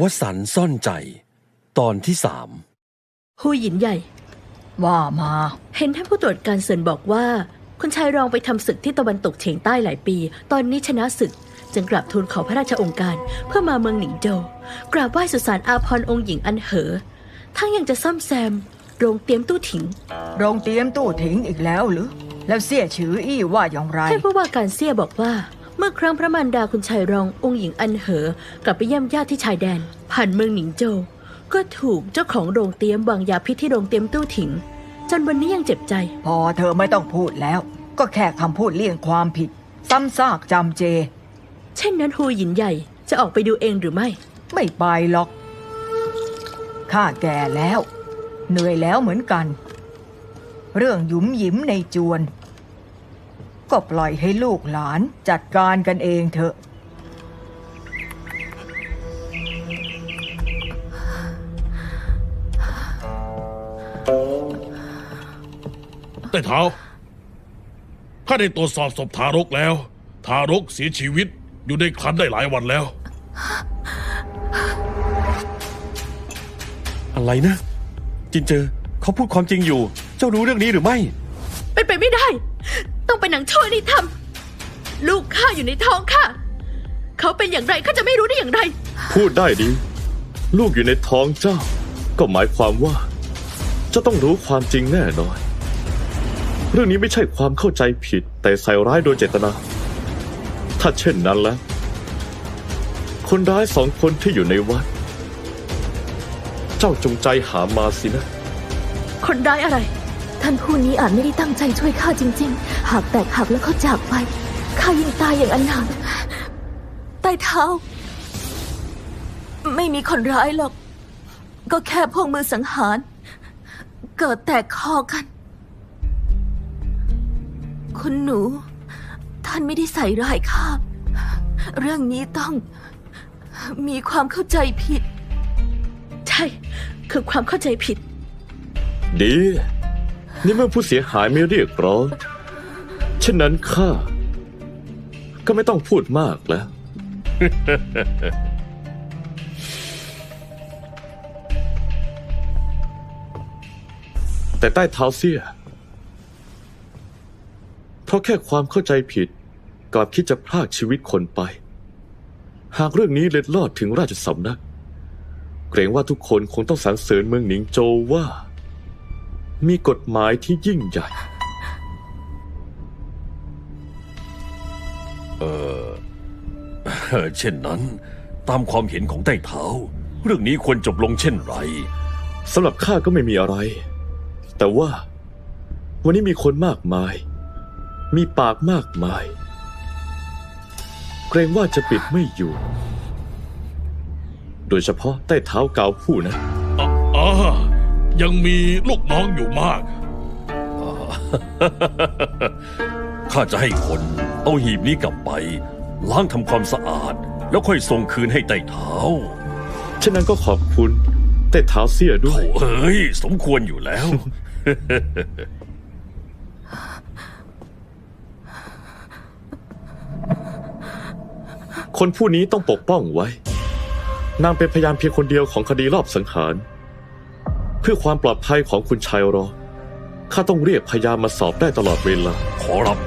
วสันต์ซ่อนใจ ตอนที่สามหูหยินใหญ่ ว่ามา เห็นท่านผู้ตรวจการเซินบอกว่า คุณชายรองไปทำศึกที่ตะวันตกเฉียงใต้หลายปี ตอนนี้ชนะศึก จึงกลับทูลขอพระราชองค์การ เพื่อมาเมืองหนิงโจวกราบไหว้สุสานอาพรณ์องค์หญิงอันเหอ ทั้งยังจะซ่อมแซม โรงเตรียมตู้ถิง โรงเตรียมตู้ถิงอีกแล้วหรือ แล้วเสี่ยฉืออี้ว่าอย่างไรท่านผู้ว่าการเซี่ยบอกว่า เมื่อครั้งพระมารดาคุณชายรององค์หญิงอันเหอกลับไปเยี่ยมญาติที่ชายแดน ผ่านเมืองหนิงโจวก็ถูกเจ้าของโรงเตรียมวางยาพิษที่โรงเตรียมตู้ถิง จนวันนี้ยังเจ็บใจ พอเธอไม่ต้องพูดแล้ว ก็แค่คำพูดเลี่ยงความผิด ซ้ำซากจำเจ เช่นนั้นฮูหยินใหญ่จะออกไปดูเองหรือไม่ ไม่ไปหรอกข้าแก่แล้ว เหนื่อยแล้วเหมือนกัน เรื่องหยุมหยิมในจวน ก็ปล่อยให้ลูกหลานจัดการกันเองเถอะ แต่เท้าข้าได้ตรวจสอบศพทารกแล้ว ทารกเสียชีวิตอยู่ในครรภ์ได้หลายวันแล้ว อะไรนะ จินเจอเขาพูดความจริงอยู่ เจ้ารู้เรื่องนี้หรือไม่ เป็นไปไม่ได้ ต้องเป็นหนังชั่วนี่ทำลูกข้าอยู่ในท้องข้าเขาเป็นอย่างไรข้าจะไม่รู้ได้อย่างไร พูดได้ดี ลูกอยู่ในท้องเจ้า ก็หมายความว่าเจะต้องรู้ความจริงแน่นอน เรื่องนี้ไม่ใช่ความเข้าใจผิด แต่ใส่ร้ายโดยเจตนา ถ้าเช่นนั้นแล้ว คนร้ายสองคนที่อยู่ในวัด เจ้าจงใจหามาสินะ คนร้ายอะไร ท่านผู้นี้อาจไม่ได้ตั้งใจช่วยข้าจริง ๆ หากแตกหักแล้วเขาจากไป ข้ายิ่งตายอย่างอนาถใต้เท้า ไม่มีคนร้ายหรอก ก็แค่พวกมือสังหาร เกิดแตกคอกัน คุณหนู ท่านไม่ได้ใส่ร้ายข้า เรื่องนี้ต้องมีความเข้าใจผิด ใช่ คือความเข้าใจผิด ดี นี่เมื่อผู้เสียหายไม่เรียกร้องเช่นนั้นข้าก็ไม่ต้องพูดมากแล้ว แต่ใต้เท้าเสีย เพราะแค่ความเข้าใจผิดกลับคิดจะพรากชีวิตคนไป หากเรื่องนี้เล็ดลอดถึงราชสำนัก เกรงว่าทุกคนคงต้องสรรเสริญเมืองหนิงโจวว่า มีกฎหมายที่ยิ่งใหญ่ เออ เช่นนั้น ตามความเห็นของใต้เท้า เรื่องนี้ควรจบลงเช่นไรสำหรับข้าก็ไม่มีอะไร แต่ว่า วันนี้มีคนมากมาย มีปากมากมาย เกรงว่าจะปิดไม่อยู่ โดยเฉพาะใต้เท้าเกาผู้นะอ๋ออ๋อ ยังมีลูกน้องอยู่มาก ข้าจะให้คนเอาหีบนี้กลับไป ล้างทำความสะอาด แล้วค่อยส่งคืนให้ใต้เท้าฉะนั้นก็ขอบคุณใต้เท้าเสียด้วโอ้ยเอ้ย สมควรอยู่แล้ว คนผู้นี้ต้องปกป้องไว้ นางเป็นพยานเพียงคนเดียวของคดีรอบสังหารเพื่อความปลอดภัยของคุณชายรอ ข้าต้องเรียกพยานมาสอบได้ตลอดเวลา ขอรับ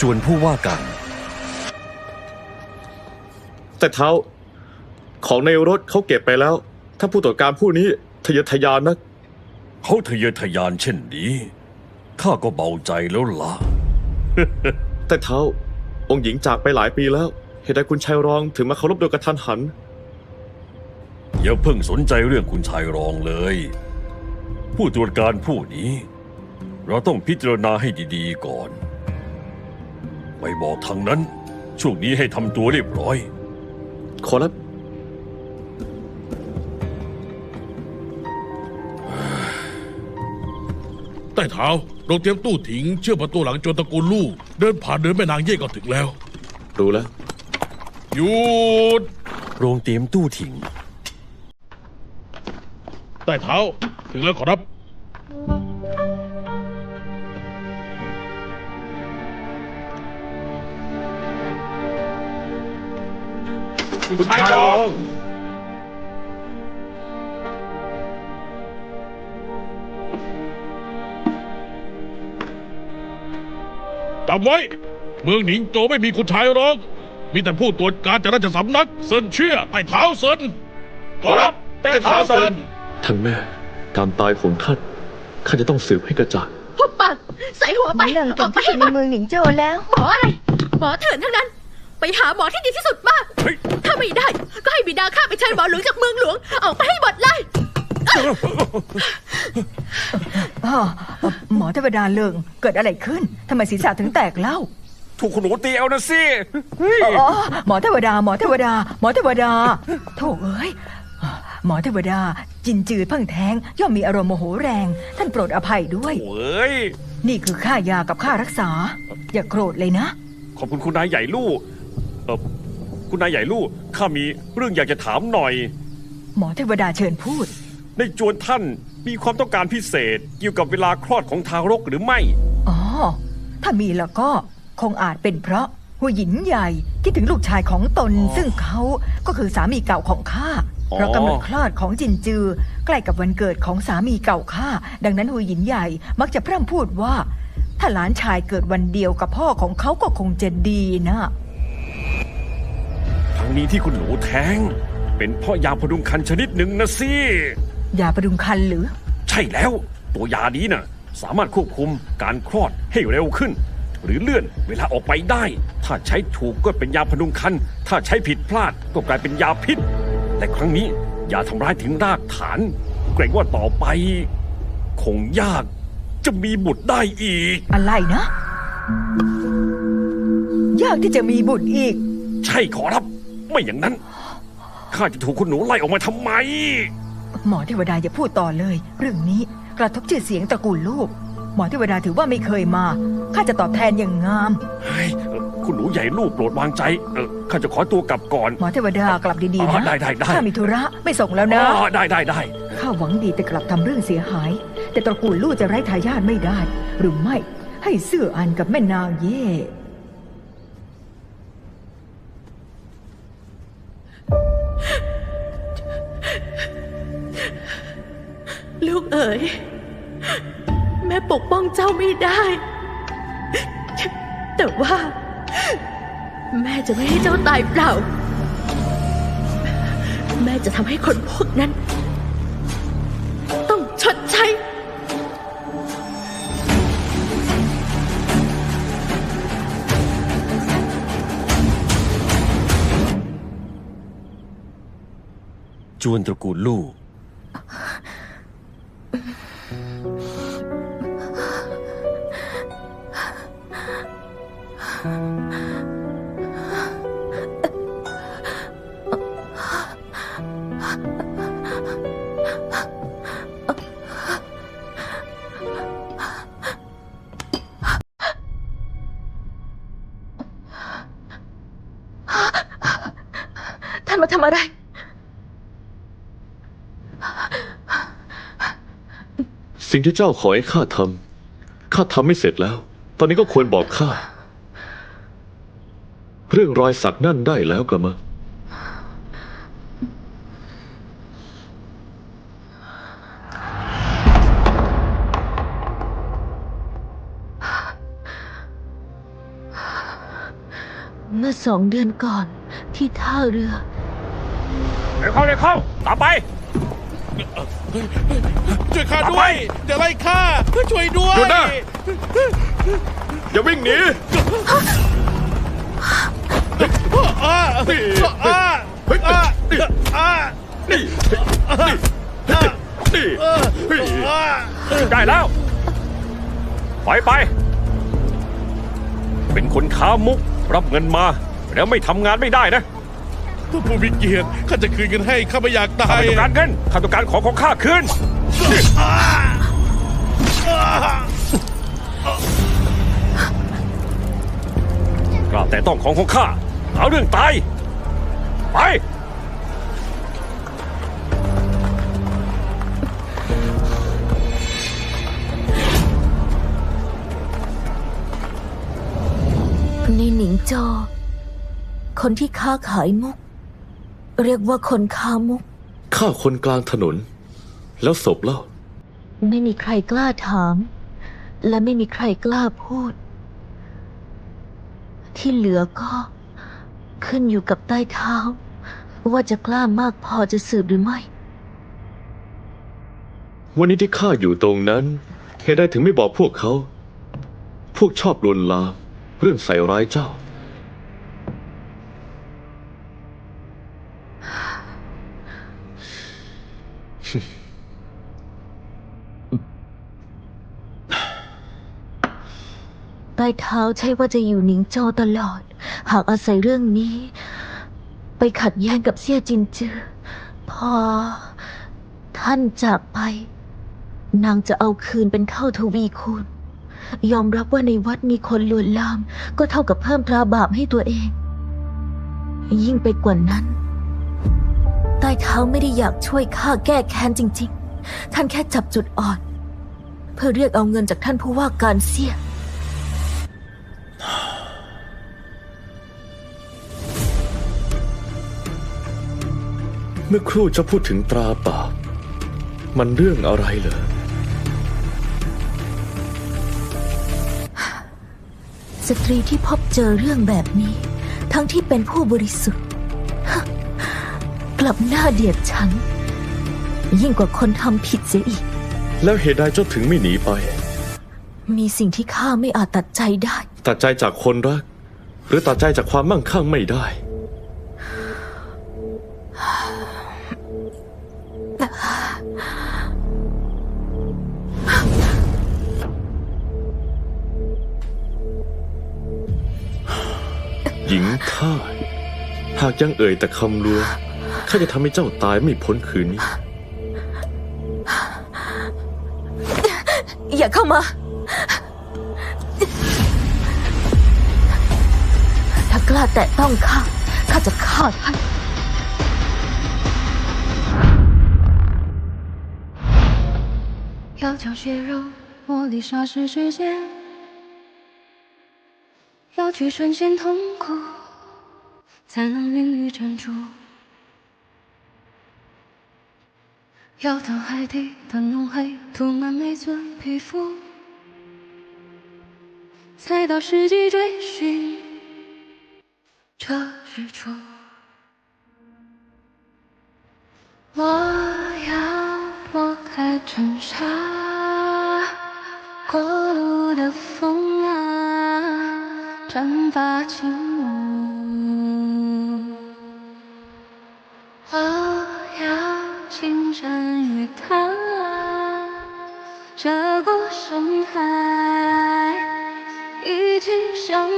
จวนผู้ว่าการ แต่เท้า ของในรถเขาเก็บไปแล้ว ถ้าผู้ตรวจการผู้นี้ทะเยอทะยานนักเขาทะเยอทะยานเช่นนี้ ข้าก็เบาใจแล้วล่ะ แต่เท้า องค์หญิงจากไปหลายปีแล้ว เหตุใดคุณชายรองถึงมาเคารพโดยกระทันหัน อย่าเพิ่งสนใจเรื่องคุณชายรองเลย ผู้ตรวจการผู้นี้ เราต้องพิจารณาให้ดีๆก่อน ไม่บอกทางนั้น ช่วงนี้ให้ทำตัวเรียบร้อย ขอรับใต้เท้าโรงเตรียมตู้ถิง เชื่อมประตูหลังจนตระกูลลูกเดินผ่านเดินแม่นางเย่ก็ถึงแล้ว รู้แล้ว หยุด โรงเตรียมตู้ถิง ใต้เท้า ถึงแล้วขอรับ คุณชายรองจำไว้ เมืองหนิงโจไม่มีคุณชายหรอก มีแต่ผู้ตรวจการจากราชสำนักเซินเชื่อไต่เท้าเซินขอรับไต่เท้าเซินท่านแม่ การตายของท่านข้าจะต้องสืบให้กระจ่างหุบปากใส่หัวไปเรื่องอเก่องกไปที่สุดในเมืองหนิงโจวแล้ว หมออะไร หมอเถื่อนทั้งนั้น ไปหาหมอที่ดีที่สุดมาเฮ้ยถ้าไม่ได้ ก็ให้บิดาข้าไปเชิญหมอหลวงจากเมืองหลวง ออกไปให้หมดเลยอ้อหมอเทวดาเลิงเกิดอะไรขึ้นทำไมศีรษะถึงแตกเล่า ถูกคุณหนูตีเอานะสิอ๋อหมอเทวดา หมอเทวดา หมอเทวดาโถเอ้ยหมอเทวดา จินจืดเพิ่งแท้ง ย่อมมีอารมณ์โมโหแรง ท่านโปรดอภัยด้วย โอ้ยนี่คือค่ายากับค่ารักษา อย่าโกรธเลยนะ ขอบคุณคุณนายใหญ่ลู่เออคุณนายใหญ่ลู่ข้ามีเรื่องอยากจะถามหน่อย หมอเทวดาเชิญพูด ในจวนท่านมีความต้องการพิเศษ เกี่ยวกับเวลาคลอดของทารกหรือไม่ อ๋อ ถ้ามีแล้วก็ คงอาจเป็นเพราะหัวหยินใหญ่คิดถึงลูกชายของตน ซึ่งเขาก็คือสามีเก่าของข้าอ๋อเพราะกำหนดคลอดของจินจือ ใกล้กับวันเกิดของสามีเก่าข้าดังนั้นหัวหยินใหญ่มักจะพร่ำพูดว่า ถ้าหลานชายเกิดวันเดียวกับพ่อของเขาก็คงจะดีนะทั้งนี้ที่คุณหนูแท้ง เป็นเพราะยาพดุงคันชนิดหนึ่งนะสิอย่าประดุงคันหรือ ใช่แล้ว ตัวยานี้น่ะสามารถควบคุมการคลอดให้เร็วขึ้น หรือเลื่อนเวลาออกไปได้ ถ้าใช้ถูกก็เป็นยาพดุงคัน ถ้าใช้ผิดพลาดก็กลายเป็นยาพิษ แต่ครั้งนี้อย่าทำร้ายถึงรากฐาน เกรงว่าต่อไป คงยากจะมีบุตรได้อีก อะไรนะ ยากที่จะมีบุตรอีก ใช่ขอรับ ไม่อย่างนั้นข้าจะถูกคุณหนูไล่ออกมาทำไม หมอเทวดาอย่าพูดต่อเลย เรื่องนี้กระทบชื่อเสียงตระกูลลูก หมอเทวดาถือว่าไม่เคยมาข้าจะตอบแทนอย่างงามเฮ้ยเอ่อคุณหนูใหญ่ลูกโปรดวางใจเออข้าจะขอตัวกลับก่อน หมอเทวดากลับดีอ๋ๆอนะได้ได้ได้ข้ามีธุระไม่ส่งแล้วนะอ๋อได้ได้ได้ข้าหวังดีแต่กลับทำเรื่องเสียหาย แต่ตระกูลลูกจะไร้ทายาทไม่ได้ หรือไม่ให้เสื้ออันกับแม่นางเย่ลูกเอ๋ยแม่ปกป้องเจ้าไม่ได้ แต่ว่า แม่จะไม่ให้เจ้าตายเปล่า แม่จะทำให้คนพวกนั้น ต้องชดใช้จวนตระกูลลู่ำอะไร สิ่งที่เจ้าขอให้ข้าทำข้าทำไม่เสร็จแล้ว ตอนนี้ก็ควรบอกข้า เรื่องรอยสักนั่นได้แล้วกระมังเมื่อสองเดือนก่อนที่ท่าเรือ เร็วเข้าเร็วเข้าตามไป ช่วยข้าด้วยอย่าไล่ข้าช่วยด้วยหยุดนะ อย่าวิ่งหนีอ้านี่อ้าเฮ้ยอ้านี่อ้านี่นี่นี่เฮ้ยอ้าได้แล้วไปไป เป็นคนค้ามุกรับเงินมา แล้วไม่ทำงานไม่ได้นะ ถ้าผู้มีเกียรติข้าจะคืนเงินให้ข้าไม่อยากตาข้ายต้องการเงินข้าต้องการของของข้าคืน กล้าแต่ต้องของของข้าเอาเรื่องตาย ไป ในหนิงโจอ คนที่ค้าขายมุก เรียกว่าคนค้ามุก ฆ่าคนกลางถนน แล้วศพเล่า ไม่มีใครกล้าถาม และไม่มีใครกล้าพูด ที่เหลือก็ ขึ้นอยู่กับใต้เท้า ว่าจะกล้ามากพอจะสืบหรือไม่ วันนี้ที่ข้าอยู่ตรงนั้นเหตุใดถึงไม่บอกพวกเขา พวกชอบลวนลามเรื่องใส่ร้ายเจ้า เท้าใช่ว่าจะอยู่หนิงโจวตลอด หากอาศัยเรื่องนี้ ไปขัดแย้งกับเสี่ยจินจือ พอ ท่านจากไป นางจะเอาคืนเป็นเท่าทวีคูณ ยอมรับว่าในวัดมีคนลวนลาม ก็เท่ากับเพิ่มตราบาปให้ตัวเอง ยิ่งไปกว่านั้น ใต้เท้าไม่ได้อยากช่วยข้าแก้แค้นจริง ๆ ท่านแค่จับจุดอ่อน เพื่อเรียกเอาเงินจากท่านผู้ว่าการเสี่ย มื่อครู่เจะพูดถึงตราบาปมันเรื่องอะไรเหรอ สตรีที่พบเจอเรื่องแบบนี้ ทั้งที่เป็นผู้บริสุทธิ์ฮะกลับหน้าเดียดฉัน ยิ่งกว่าคนทำผิดเสียอีก แล้วเหตุใดเจ้าถึงไม่หนีไป มีสิ่งที่ข้าไม่อาจตัดใจได้ ตัดใจจากคนรัก หรือตัดใจจากความมั่งคั่งไม่ได้ หญิงข้าหากยังเอ่ยแต่คำลวงข้าจะทำให้เจ้าตายไม่พ้นคืนนี้ อย่าเข้ามา ถ้ากล้าแตะต้องข้า ข้าจะฆ่าท่าน 要将血肉磨砺沙石之间，要去瞬间痛苦，才能淋漓珍珠。要到海底的浓黑涂满每寸皮肤，才到世纪追寻这日出。我拨开尘沙，过路的风啊，绽放轻舞。我要情深于他，这过深海，一起相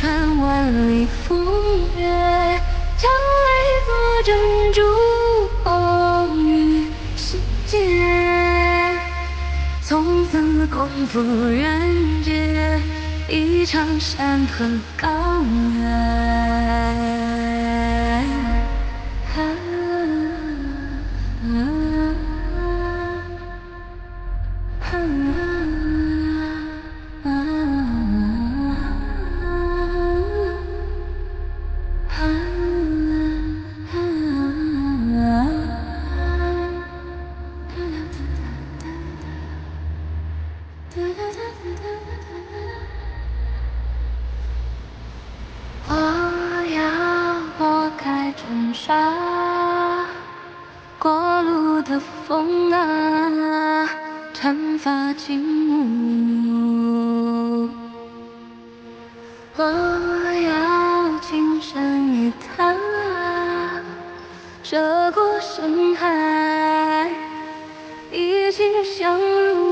穿万里风月，将泪作珍珠，红于世间。从此共赴人间，一场山河高原。我要情深于他，涉过深海，一起相入